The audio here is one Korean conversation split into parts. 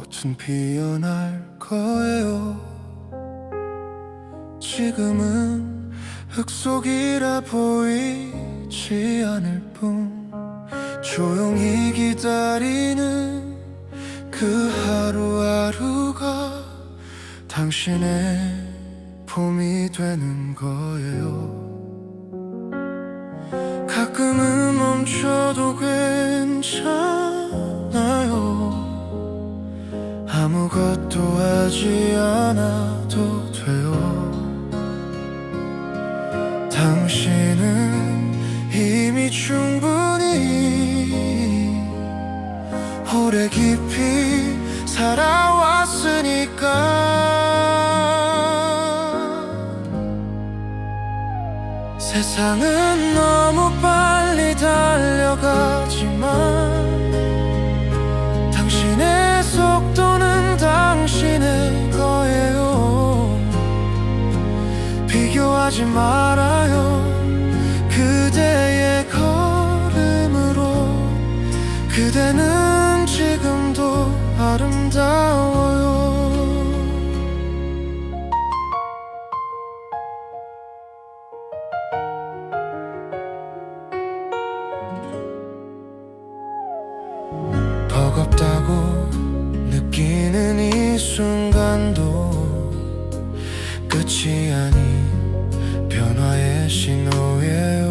꽃은 피어날 거예요. 지금은 흙속이라 보이지 않을 뿐 조용히 기다리는 그 하루하루가 당신의 봄이 되는 거예요. 가끔은 멈춰도 괜찮아 아무것도 하지 않아도 돼요. 당신은 이미 충분히 오래 깊이 살아왔으니까. 세상은 너무 빨리 달려가지만 비교하지 말아요. 그대의 걸음으로. 그대는 지금도 아름다워요. 버겁다고 느끼는 이 순간도 끝이 아닌 변화의 신호예요.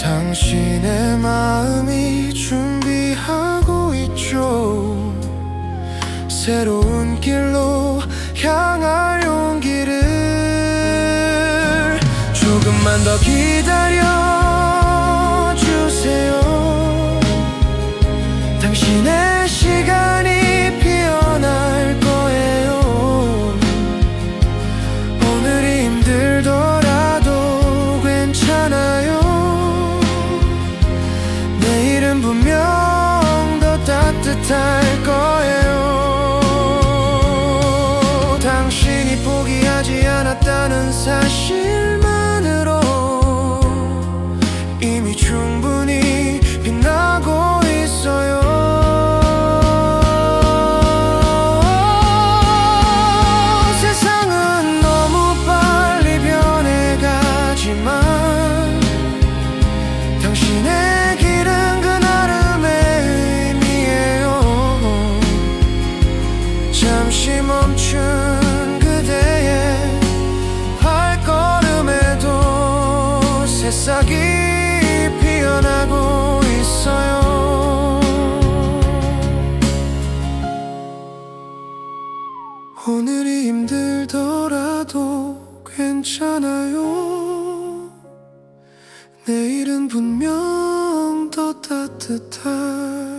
당신의 마음이 준비하고 있죠. 새로운 길로 향할 용기를 조금만 더 기다려 않았다 새싹이 피어나고 있어요. 오늘이 힘들더라도 괜찮아요. 내일은 분명 더 따뜻할